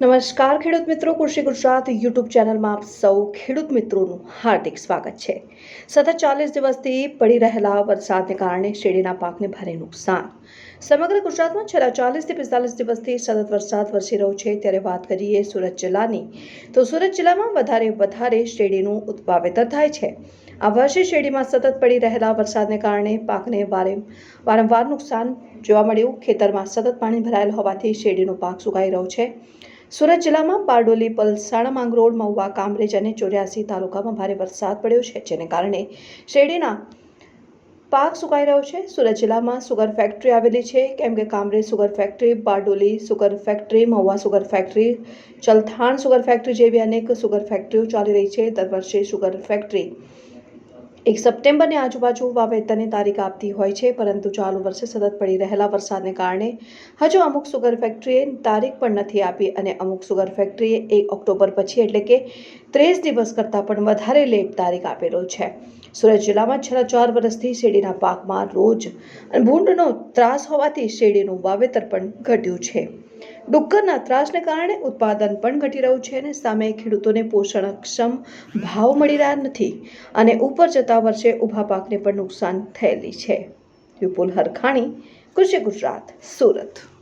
નમસ્કાર ખેડૂત મિત્રો, કૃષિ ગુજરાત યુટ્યુબ ચેનલમાં આપ સૌ ખેડૂત મિત્રોનું હાર્દિક સ્વાગત છે. સતત ચાલીસ દિવસથી પડી રહેલા વરસાદને કારણે શેરડીના પાકને ભારે નુકસાન. સમગ્ર ગુજરાતમાં છેલ્લા ચાલીસથી પિસ્તાલીસ દિવસથી સતત વરસાદ વરસી રહ્યો છે. ત્યારે વાત કરીએ સુરત જિલ્લાની, તો સુરત જિલ્લામાં વધારે વધારે શેરડીનું ઉત્પાવેતર થાય છે. આ વર્ષે શેરડીમાં સતત પડી રહેલા વરસાદને કારણે પાકને વારે વારંવાર નુકસાન જોવા મળ્યું. ખેતરમાં સતત પાણી ભરાયેલ હોવાથી શેરડીનો પાક સુકાઈ રહ્યો છે. સુરત જિલ્લામાં બારડોલી પલસાણા માંગરોળ મહુવા કામરેજ અને ચોર્યાસી તાલુકામાં ભારે વરસાદ પડ્યો છે, જેને કારણે શેરડીના પાક સુકાઈ રહ્યો છે. સુરત જિલ્લામાં સુગર ફેક્ટરી આવેલી છે. કેમ કે Kamrej sugar factory, Bardoli sugar factory, Mahuva sugar factory, Chalthan sugar factory જેવી અનેક સુગર ફેક્ટરીઓ ચાલી રહી છે. દર વર્ષે સુગર ફેક્ટરી એક સપ્ટેમ્બરની આજુબાજુ વાવેતરની તારીખ આપતી હોય છે, પરંતુ ચાલુ વર્ષે સતત પડી રહેલા વરસાદને કારણે હજુ અમુક સુગર ફેક્ટરીએ તારીખ પણ નથી આપી અને અમુક સુગર ફેક્ટરીએ એક ઓક્ટોબર પછી એટલે કે ત્રીસ દિવસ કરતાં પણ વધારે લેટ તારીખ આપેલો છે. સુરત જિલ્લામાં છેલ્લા ચાર વર્ષથી શેરડીના પાકમાં રોજ ભૂંડનો ત્રાસ હોવાથી શેરડીનું વાવેતર પણ ઘટ્યું છે. ડુક્કરના ત્રાસને કારણે ઉત્પાદન પણ ઘટી રહ્યું છે અને સામે ખેડૂતોને પોષણક્ષમ ભાવ મળી રહ્યા નથી અને ઉપર જતા વર્ષે ઊભા પાકને પણ નુકસાન થયેલી છે. વિપુલ હરખાણી કૃષિ ગુજરાત સુરત.